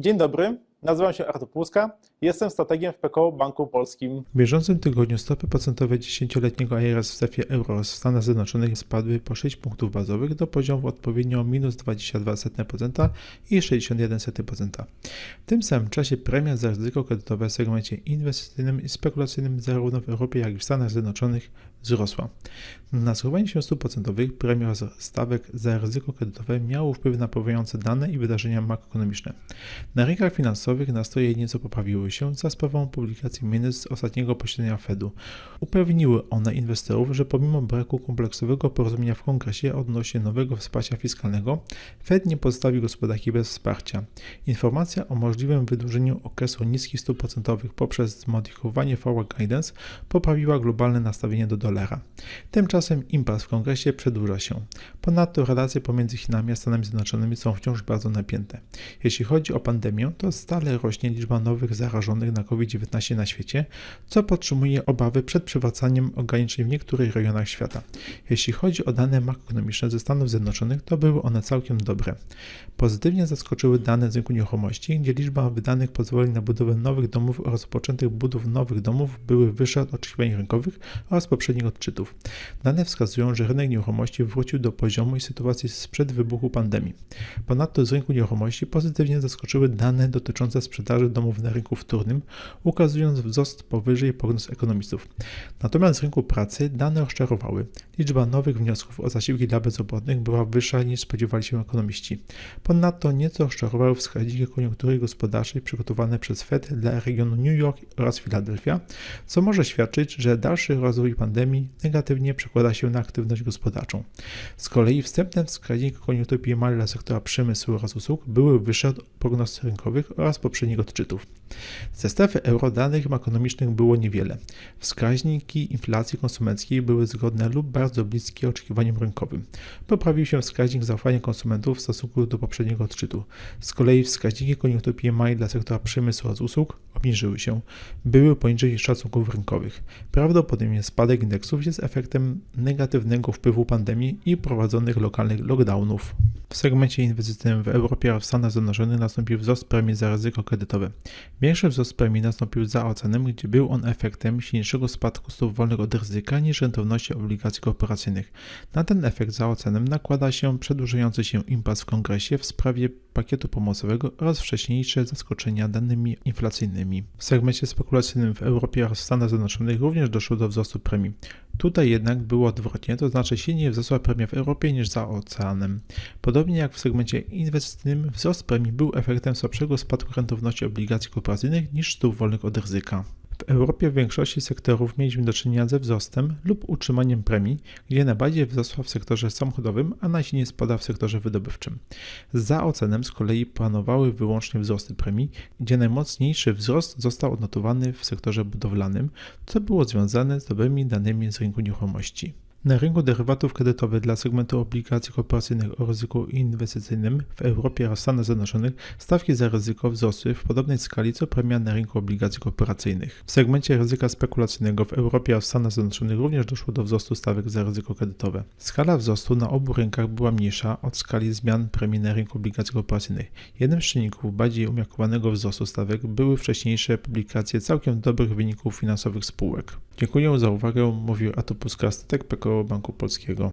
Dzień dobry, nazywam się Artur Płuska, jestem strategiem w PKO Banku Polskim. W bieżącym tygodniu stopy procentowe 10-letniego IRS w strefie euro w Stanach Zjednoczonych spadły po 6 punktów bazowych do poziomu odpowiednio minus 22% i 61%. W tym samym czasie premia za ryzyko kredytowe w segmencie inwestycyjnym i spekulacyjnym zarówno w Europie, jak i w Stanach Zjednoczonych wzrosła. Na schowanie się stóp procentowych premia stawek za ryzyko kredytowe miało wpływ na powołujące dane i wydarzenia makroekonomiczne. Na rynkach finansowych nastroje nieco poprawiły się za sprawą publikacji minus z ostatniego posiedzenia Fedu. Upewniły one inwestorów, że pomimo braku kompleksowego porozumienia w kongresie odnośnie nowego wsparcia fiskalnego, Fed nie pozostawi gospodarki bez wsparcia. Informacja o możliwym wydłużeniu okresu niskich stóp procentowych poprzez zmodyfikowanie forward guidance poprawiła globalne nastawienie do dolara. Tymczasem impas w kongresie przedłuża się. Ponadto relacje pomiędzy Chinami a Stanami Zjednoczonymi są wciąż bardzo napięte. Jeśli chodzi o pandemię, to stale rośnie liczba nowych zarażonych na COVID-19 na świecie, co podtrzymuje obawy przed przywracaniem ograniczeń w niektórych rejonach świata. Jeśli chodzi o dane makroekonomiczne ze Stanów Zjednoczonych, to były one całkiem dobre. Pozytywnie zaskoczyły dane z rynku nieruchomości, gdzie liczba wydanych pozwoleń na budowę nowych domów oraz rozpoczętych budów nowych domów były wyższe od oczekiwań rynkowych oraz poprzednich odczytów. Dane wskazują, że rynek nieruchomości wrócił do poziomu i sytuacji sprzed wybuchu pandemii. Ponadto z rynku nieruchomości pozytywnie zaskoczyły dane dotyczące sprzedaży domów na rynku wtórnym, ukazując wzrost powyżej prognoz ekonomistów. Natomiast z rynku pracy dane rozczarowały. Liczba nowych wniosków o zasiłki dla bezrobotnych była wyższa niż spodziewali się ekonomiści. Ponadto nieco rozczarowały wskaźniki koniunktury gospodarczej przygotowane przez Fed dla regionu New York oraz Filadelfia, co może świadczyć, że dalszy rozwój pandemii negatywnie przekłada się na aktywność gospodarczą. Z kolei wstępne wskaźniki koniunktury PMI dla sektora przemysłu oraz usług były wyższe od prognoz rynkowych oraz poprzednich odczytów. Ze strefy euro danych makroekonomicznych było niewiele. Wskaźniki inflacji konsumenckiej były zgodne lub bardzo bliskie oczekiwaniom rynkowym. Poprawił się wskaźnik zaufania konsumentów w stosunku do poprzedniego odczytu. Z kolei wskaźniki koniunktury PMI dla sektora przemysłu oraz usług obniżyły się. Były poniżej szacunków rynkowych. Prawdopodobnie spadek indeksów jest efektem negatywnego wpływu pandemii i prowadzonych lokalnych lockdownów. W segmencie inwestycyjnym w Europie oraz w Stanach Zjednoczonych nastąpił wzrost premii za ryzyko kredytowe. Większy wzrost premii nastąpił za ocenem, gdzie był on efektem silniejszego spadku stóp wolnych od ryzyka niż rentowności obligacji korporacyjnych. Na ten efekt za ocenem nakłada się przedłużający się impas w kongresie w sprawie pakietu pomocowego oraz wcześniejsze zaskoczenia danymi inflacyjnymi. W segmencie spekulacyjnym w Europie oraz Stanach Zjednoczonych również doszło do wzrostu premii. Tutaj jednak było odwrotnie, to znaczy silniej wzrosła premia w Europie niż za oceanem. Podobnie jak w segmencie inwestycyjnym, wzrost premii był efektem słabszego spadku rentowności obligacji korporacyjnych niż stóp wolnych od ryzyka. Europie w większości sektorów mieliśmy do czynienia ze wzrostem lub utrzymaniem premii, gdzie najbardziej wzrosła w sektorze samochodowym, a najsilniej spada w sektorze wydobywczym. Za ocenem z kolei panowały wyłącznie wzrosty premii, gdzie najmocniejszy wzrost został odnotowany w sektorze budowlanym, co było związane z dobrymi danymi z rynku nieruchomości. Na rynku derywatów kredytowych dla segmentu obligacji korporacyjnych o ryzyku inwestycyjnym w Europie oraz Stanach Zjednoczonych stawki za ryzyko wzrosły w podobnej skali co premia na rynku obligacji korporacyjnych. W segmencie ryzyka spekulacyjnego w Europie oraz Stanach Zjednoczonych również doszło do wzrostu stawek za ryzyko kredytowe. Skala wzrostu na obu rynkach była mniejsza od skali zmian premii na rynku obligacji korporacyjnych. Jednym z czynników bardziej umiarkowanego wzrostu stawek były wcześniejsze publikacje całkiem dobrych wyników finansowych spółek. Dziękuję za uwagę, mówił Artur Puska, Statek PKO Banku Polskiego.